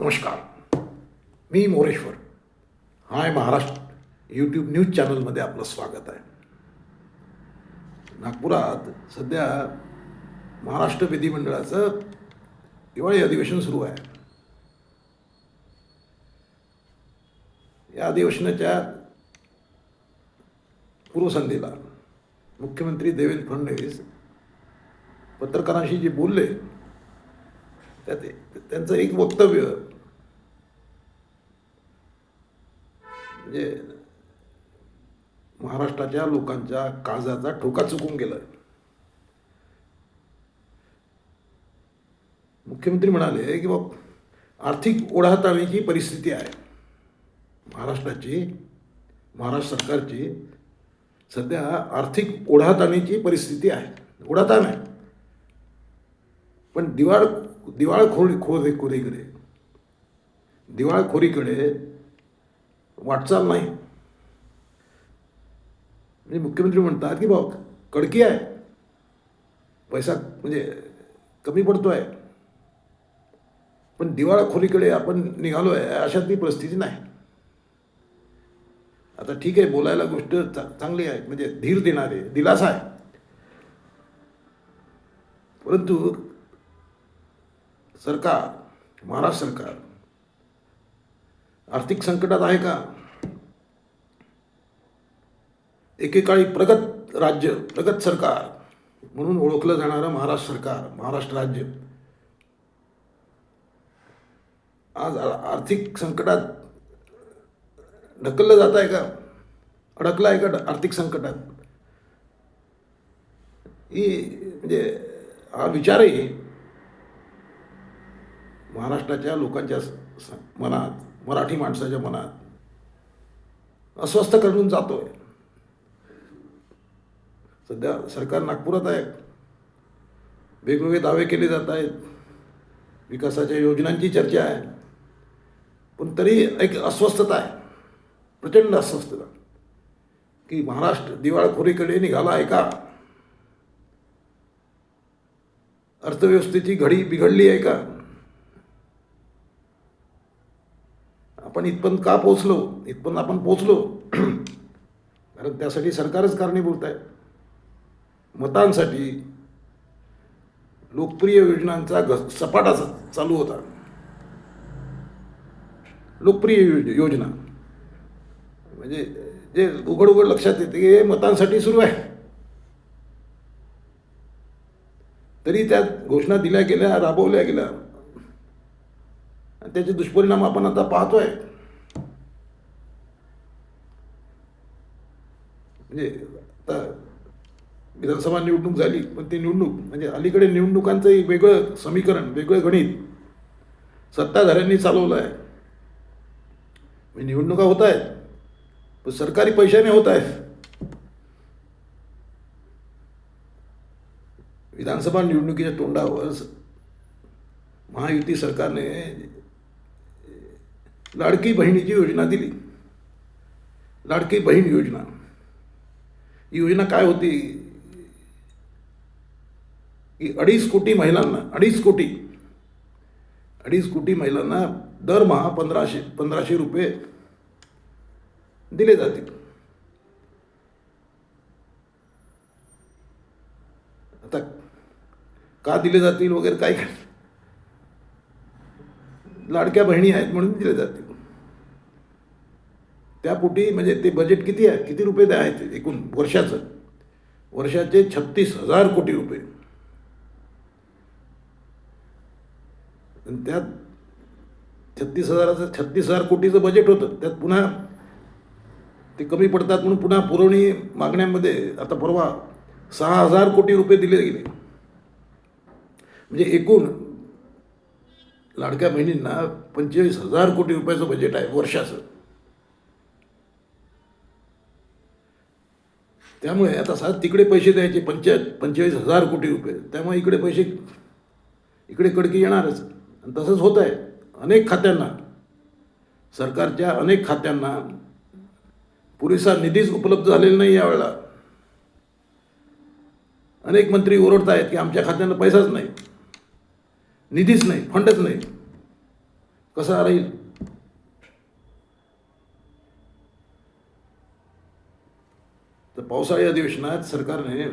नमस्कार. मी मोरेश्वर. हा महाराष्ट्र. यूट्यूब न्यूज चॅनलमध्ये आपलं स्वागत आहे. नागपुरात सध्या महाराष्ट्र विधिमंडळाचं दिवाळी अधिवेशन सुरू आहे. या अधिवेशनाच्या पूर्वसंध्येला मुख्यमंत्री देवेंद्र फडणवीस पत्रकारांशी जे बोलले त्यात त्यांचं एक वक्तव्य म्हणजे महाराष्ट्राच्या लोकांच्या काळजाचा ठोका चुकून गेला मुख्यमंत्री म्हणाले की बाब आर्थिक ओढाताणीची परिस्थिती आहे. महाराष्ट्राची महाराष्ट्र सरकारची सध्या आर्थिक ओढाताणीची परिस्थिती आहे. ओढाताण आहे. पण दिवाळ दिवाळखोरी खोरी खोरीकडे दिवाळखोरीकडे वाटचाल नाही. म्हणजे मुख्यमंत्री म्हणतात की भाऊ कडकी आहे. पैसा म्हणजे कमी पडतो आहे पण दिवाळखोरीकडे आपण निघालो आहे अशातली परिस्थिती नाही. आता ठीक आहे बोलायला गोष्ट चांगली आहे. म्हणजे धीर देणारे दिलासा आहे. परंतु सरकार महाराष्ट्र सरकार आर्थिक संकटात आहे का? एकेकाळी प्रगत राज्य प्रगत सरकार म्हणून ओळखलं जाणारं महाराष्ट्र सरकार महाराष्ट्र राज्य. आज आर्थिक संकटात ढकललं जात आहे का? अडकलं आहे का आर्थिक संकटात? ही म्हणजे हा विचारही महाराष्ट्राच्या लोकांच्या मनात मराठी माणसाच्या मनात. अस्वस्थ करून जातोय. सध्या सरकार नागपुरात आहे. वेगवेगळे दावे केले जात आहेत. विकासाच्या योजनांची चर्चा आहे. पण तरी एक अस्वस्थता आहे. प्रचंड अस्वस्थता. की महाराष्ट्र दिवाळखोरीकडे निघाला आहे का? अर्थव्यवस्थेची घडी बिघडली आहे का? आपण इथपर्यंत का पोचलो इथपर्यंत आपण पोचलो कारण त्यासाठी सरकारच कारणीभूत आहे. मतांसाठी लोकप्रिय योजनांचा घ सपाटा चालू होता. लोकप्रिय योजना. म्हणजे जे उघड उघड लक्षात येते की हे मतांसाठी सुरू आहे. तरी त्यात घोषणा दिल्या गेल्या राबवल्या गेल्या. आणि त्याचे दुष्परिणाम आपण आता पाहतोय. म्हणजे आता विधानसभा निवडणूक झाली पण ती निवडणूक म्हणजे अलीकडे निवडणुकांचं एक वेगळं समीकरण वेगळं गणित सत्ताधाऱ्यांनी चालवलं आहे म्हणजे निवडणुका होत आहेत पण सरकारी पैशाने होत आहेत विधानसभा निवडणुकीच्या तोंडावर महायुती सरकारने लाडकी बहिणीची योजना दिली. लाडकी बहीण योजना. योजना काय होती? की अडीच कोटी महिलांना अडीच कोटी अडीच कोटी महिलांना दरमहा पंधराशे पंधराशे रुपये दिले जातील. आता का दिले जातील वगैरे काय काय? लाडक्या बहिणी आहेत म्हणून दिले जातील. त्यापोटी म्हणजे ते बजेट किती आहे? किती रुपये द्या आहे ते एकूण वर्षाचं. वर्षाचे छत्तीस हजार कोटी रुपये. त्यात छत्तीस हजाराचं छत्तीस हजार कोटीचं बजेट होतं. त्यात पुन्हा ते कमी पडतात म्हणून पुन्हा पुरवणी मागण्यामध्ये आता परवा सहा हजार कोटी रुपये दिले गेले. म्हणजे एकूण लाडक्या बहिणींना पंचेचाळीस हजार कोटी रुपयाचं बजेट आहे वर्षाचं. त्यामुळे आता सात तिकडे पैसे द्यायचे पंचा पंचेचाळीस हजार कोटी रुपये. त्यामुळे इकडे पैसे इकडे कडकी येणारच. आणि तसंच होत आहे. अनेक खात्यांना. सरकारच्या अनेक खात्यांना पुरेसा निधीच उपलब्ध झालेला नाही यावेळेला. अनेक मंत्री ओरडत आहेत की आमच्या खात्यानं पैसाच नाही. निधीच नाही फंडच नाही. कसा राहील? तर पावसाळी अधिवेशनात सरकारने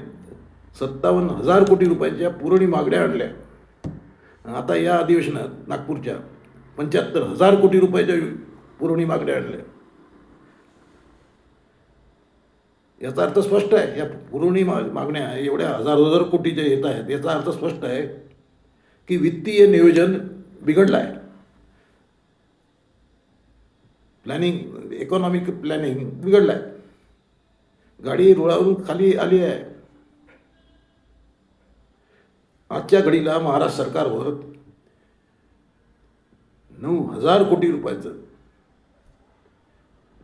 सत्तावन्न हजार कोटी रुपयांच्या पुरवणी मागण्या आणल्या. आता या अधिवेशनात नागपूरच्या पंच्याहत्तर हजार कोटी रुपयाच्या पुरवणी मागण्या आणल्या. याचा अर्थ स्पष्ट आहे या पुरवणी माग मागण्या एवढ्या हजार हजार कोटीच्या येत आहेत. याचा अर्थ स्पष्ट आहे की वित्तीय नियोजन बिघडलं आहे. प्लॅनिंग इकॉनॉमिक प्लॅनिंग बिघडलं आहे. गाडी रुळावरून खाली आली आहे. आजच्या घडीला महाराष्ट्र सरकारवर नऊ हजार कोटी रुपयांचं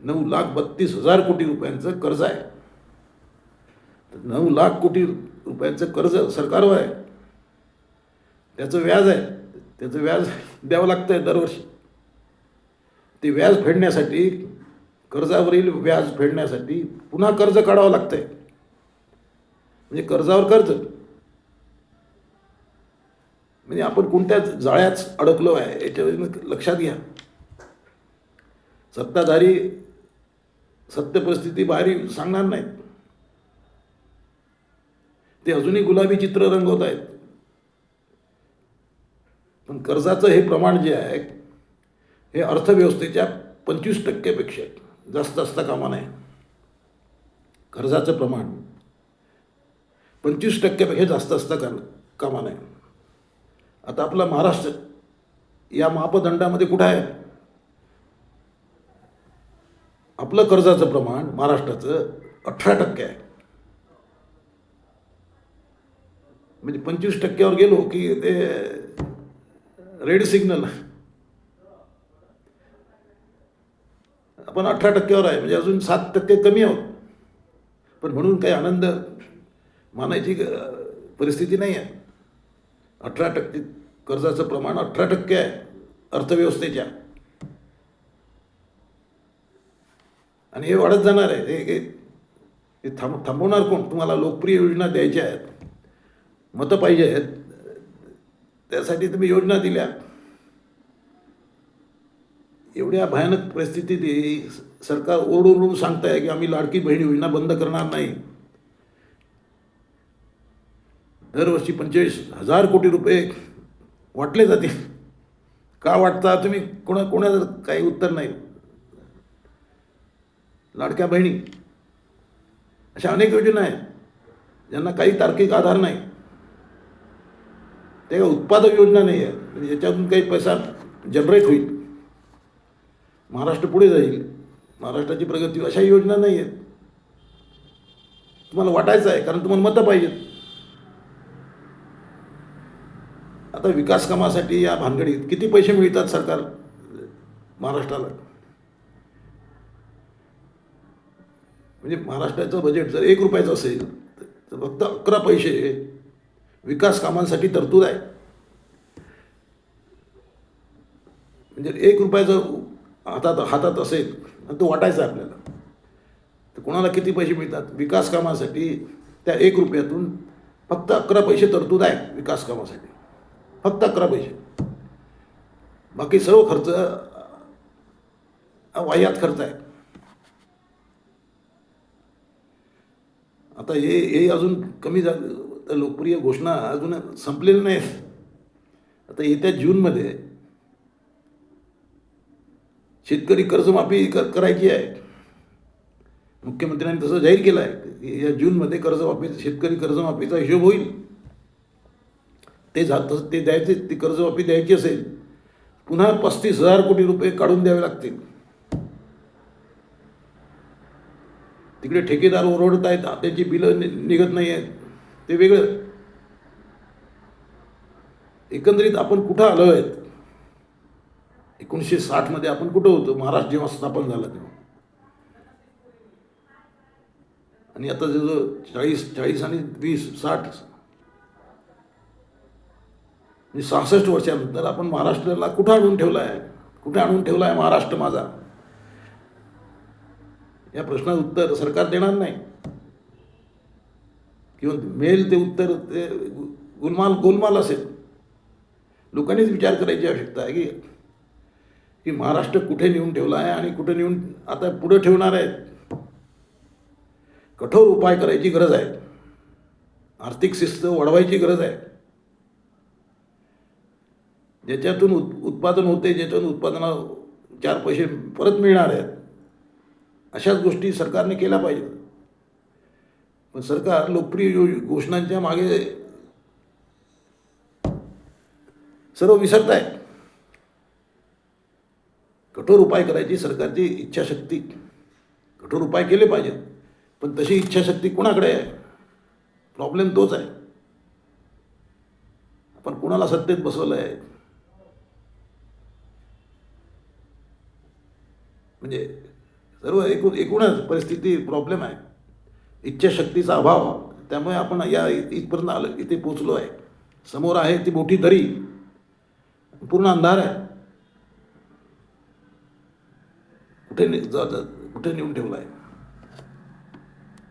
नऊ लाख बत्तीस हजार कोटी रुपयांचं कर्ज आहे. तर नऊ लाख कोटी रुपयांचं कर्ज सरकारवर आहे. त्याचं व्याज आहे. त्याचं व्याज द्यावं लागतं आहे दरवर्षी. ते व्याज फेडण्यासाठी कर्जावरील व्याज फेडण्यासाठी पुन्हा कर्ज काढावं लागतं आहे म्हणजे कर्जावर कर्ज. म्हणजे आपण कोणत्या जाळ्यात अडकलो आहे याच्यावर लक्षात घ्या. सत्ताधारी सत्य परिस्थिती बाहेर सांगणार नाहीत. ते अजूनही गुलाबी चित्र रंगवत आहेत. पण कर्जाचं हे प्रमाण जे आहे हे अर्थव्यवस्थेच्या पंचवीस टक्क्यापेक्षा जास्त असता कामा नये. कर्जाचं प्रमाण पंचवीस टक्क्यापेक्षा जास्त असता का कामा नये. आता आपला महाराष्ट्र या मापदंडामध्ये कुठं आहे? आपलं कर्जाचं प्रमाण महाराष्ट्राचं अठरा टक्के आहे. म्हणजे पंचवीस टक्क्यावर गेलो की ते रेड सिग्नल आपण अठरा टक्क्यावर आहे म्हणजे अजून सात टक्के कमी आहोत. पण म्हणून काही आनंद मानायची परिस्थिती नाही आहे. अठरा टक्के कर्जाचं प्रमाण अठरा टक्के आहे अर्थव्यवस्थेच्या. आणि हे वाढत जाणार आहे. हे हे थांब थांबवणार कोण? तुम्हाला लोकप्रिय योजना द्यायच्या आहेत. मतं पाहिजे आहेत. त्यासाठी तुम्ही योजना दिल्या. एवढ्या भयानक परिस्थितीत सरकार ओरडून ओरडून सांगताय की आम्ही लाडकी बहीण योजना बंद करणार नाही. दरवर्षी पंचेचाळीस हजार कोटी रुपये वाटले जातील. का वाटता? तुम्ही कोणा कोणाचं काही उत्तर नाही. लाडक्या बहिणी अशा अनेक योजना आहेत ज्यांना काही तार्किक आधार नाही. ते काही उत्पादक योजना नाही आहे म्हणजे याच्यातून काही पैसा जनरेट होईल. महाराष्ट्र पुढे जाईल. महाराष्ट्राची प्रगती अशा योजना नाही आहेत तुम्हाला वाटायचं आहे कारण तुम्हाला मतं पाहिजेत. आता विकास कामासाठी या भानगडीत किती पैसे मिळतात सरकार महाराष्ट्राला? म्हणजे महाराष्ट्राचं बजेट जर एक रुपयाचं असेल तर फक्त अकरा पैसे विकास कामांसाठी तरतूद आहे. म्हणजे एक रुपयाचं हातात हातात असेल आणि तो वाटायचा आहे आपल्याला. तर कोणाला किती पैसे मिळतात? विकास कामासाठी त्या एक रुपयातून फक्त अकरा पैसे तरतूद आहे विकास कामासाठी. फक्त अकरा पैसे. बाकी सर्व खर्च वाह्यात खर्च आहे. आता हे हे अजून कमी झालं लोकप्रिय घोषणा अजून संपलेल्या नाहीत. आता येत्या जूनमध्ये शेतकरी कर्जमाफी कर करायची आहे. मुख्यमंत्र्यांनी तसं जाहीर केलं आहे या जूनमध्ये कर्जमाफी शेतकरी कर्जमाफीचा हिशोब होईल. ते जात तसं ते द्यायचे ती कर्जमाफी द्यायची असेल पुन्हा पस्तीस हजार कोटी रुपये काढून द्यावे लागतील. तिकडे ठेकेदार ओरडत आहेत त्याची बिलं नि- निघत नाही आहेत ते वेगळं. एकंदरीत आपण कुठं आलो आहेत एकोणीसशे साठमध्ये आपण कुठं होतो? महाराष्ट्र जेव्हा स्थापन झाला तेव्हा. आणि आता जो चाळीस चाळीस आणि वीस साठ म्हणजे सहासष्ट वर्षानंतर आपण महाराष्ट्राला कुठं आणून ठेवला आहे कुठे आणून ठेवला आहे महाराष्ट्र माझा? या प्रश्नाचं उत्तर सरकार देणार नाही. किंवा मिळेल ते उत्तर ते गुलमाल गोलमाल असेल. लोकांनीच विचार करायची आवश्यकता आहे की की महाराष्ट्र कुठे नेऊन ठेवला आहे आणि कुठे नेऊन आता पुढं ठेवणार आहेत? कठोर उपाय करायची गरज आहे. आर्थिक शिस्त वाढवायची गरज आहे. ज्याच्यातून उत् उत्पादन होते ज्याच्यातून उत्पादना चार पैसे परत मिळणार आहेत. अशाच गोष्टी सरकारने केल्या पाहिजे पण सरकार लोकप्रिय यो घोषणांच्या मागे सर्व विसरत आहे. कठोर उपाय करायची सरकारची इच्छाशक्ती. कठोर उपाय केले पाहिजेत. पण तशी इच्छाशक्ती कोणाकडे आहे? प्रॉब्लेम तोच आहे. आपण कोणाला सत्तेत बसवलं आहे म्हणजे सर्व एकूण एकूणच परिस्थिती प्रॉब्लेम आहे. इच्छाशक्तीचा अभाव. त्यामुळे आपण या इथपर्यंत आलं इथे पोचलो आहे. समोर आहे ती मोठी दरी. पूर्ण अंधार आहे. कुठे ने- जा- जा- कुठे नेऊन ठेवला आहे